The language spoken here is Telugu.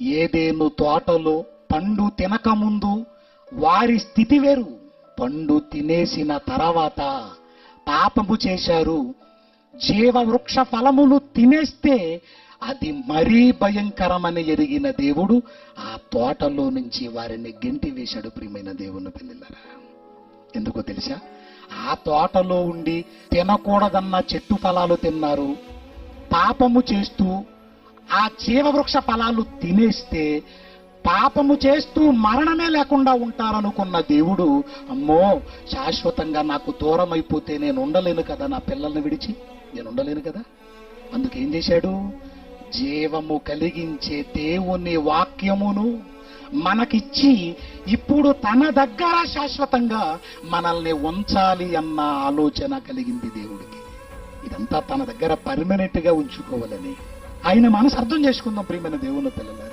ఏదేను తోటలో పండు తినకముందు వారి స్థితి వేరు. పండు తినేసిన తర్వాత పాపము చేశారు. జీవవృక్ష ఫలములు తినేస్తే అది మరీ భయంకరమని ఎరిగిన దేవుడు ఆ తోటలో నుంచి వారిని గెంటి వేశాడు ప్రియమైన దేవుని పిల్లలరా. ఎందుకో తెలుసా? ఆ తోటలో ఉండి తినకూడదన్న చెట్టు ఫలాలు తిన్నారు. పాపము చేస్తూ ఆ జీవవృక్ష ఫలాలు తినేస్తే పాపము చేస్తూ మరణమే లేకుండా ఉంటారనుకున్న దేవుడు అమ్మో శాశ్వతంగా నాకు దూరం అయిపోతే నేను ఉండలేను కదా నా పిల్లల్ని విడిచి నేను ఉండలేను కదా. అందుకేం చేశాడు? జీవము కలిగించే దేవుని వాక్యమును మనకిచ్చి ఇప్పుడు తన దగ్గర శాశ్వతంగా మనల్ని ఉంచాలి అన్న ఆలోచన కలిగింది దేవుడికి. ఇదంతా తన దగ్గర పర్మనెంట్గా ఉంచుకోవాలని. ఆయన మనసు అర్థం చేసుకుందాం ప్రియమైన దేవుని పిల్లలు